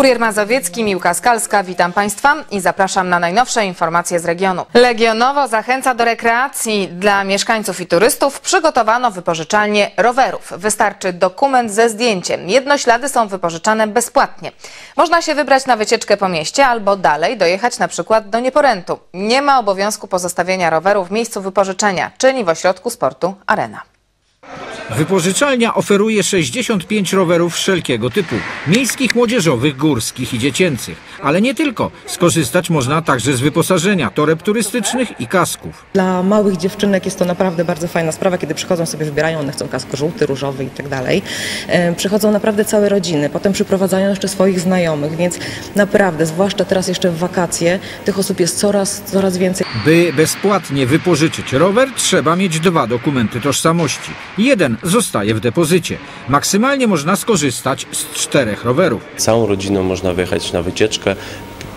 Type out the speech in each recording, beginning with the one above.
Kurier Mazowiecki, Miłka Skalska, witam Państwa i zapraszam na najnowsze informacje z regionu. Legionowo zachęca do rekreacji. Dla mieszkańców i turystów przygotowano wypożyczalnię rowerów. Wystarczy dokument ze zdjęciem. Jednoślady są wypożyczane bezpłatnie. Można się wybrać na wycieczkę po mieście albo dalej dojechać na przykład do Nieporętu. Nie ma obowiązku pozostawienia roweru w miejscu wypożyczenia, czyli w ośrodku sportu Arena. Wypożyczalnia oferuje 65 rowerów wszelkiego typu. Miejskich, młodzieżowych, górskich i dziecięcych. Ale nie tylko. Skorzystać można także z wyposażenia, toreb turystycznych i kasków. Dla małych dziewczynek jest to naprawdę bardzo fajna sprawa, kiedy przychodzą sobie, wybierają, one chcą kask żółty, różowy i tak dalej. E, Przychodzą naprawdę całe rodziny, potem przyprowadzają jeszcze swoich znajomych, więc naprawdę, zwłaszcza teraz jeszcze w wakacje, tych osób jest coraz, coraz więcej. By bezpłatnie wypożyczyć rower, trzeba mieć dwa dokumenty tożsamości. Jeden zostaje w depozycie. Maksymalnie można skorzystać z czterech rowerów. Całą rodziną można wyjechać na wycieczkę,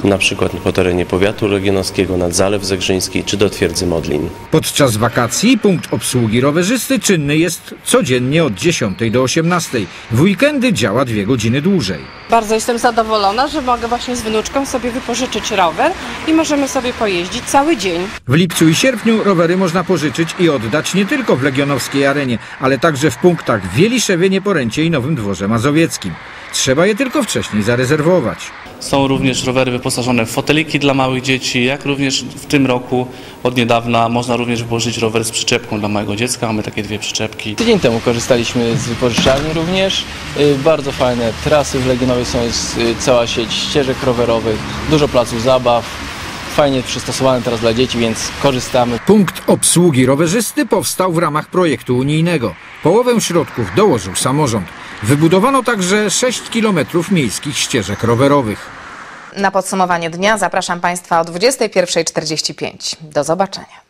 na przykład po terenie powiatu legionowskiego, nad Zalew Zegrzyński czy do twierdzy Modlin. Podczas wakacji punkt obsługi rowerzysty czynny jest codziennie od 10 do 18. W weekendy działa dwie godziny dłużej. Bardzo jestem zadowolona, że mogę właśnie z wnuczką sobie wypożyczyć rower i możemy sobie pojeździć cały dzień. W lipcu i sierpniu rowery można pożyczyć i oddać nie tylko w legionowskiej arenie, ale także w punktach w Wieliszewie, Nieporęcie i Nowym Dworze Mazowieckim. Trzeba je tylko wcześniej zarezerwować. Są również rowery wyposażone w foteliki dla małych dzieci, jak również w tym roku od niedawna można również wypożyczyć rower z przyczepką dla małego dziecka. Mamy takie dwie przyczepki. Tydzień temu korzystaliśmy z wypożyczalni również. Y, Bardzo fajne trasy w Legionowej są, jest y, cała sieć ścieżek rowerowych, dużo placów zabaw. Fajnie przystosowane teraz dla dzieci, więc korzystamy. Punkt obsługi rowerzysty powstał w ramach projektu unijnego. Połowę środków dołożył samorząd. Wybudowano także 6 km miejskich ścieżek rowerowych. Na podsumowanie dnia zapraszam Państwa o 21.45. Do zobaczenia.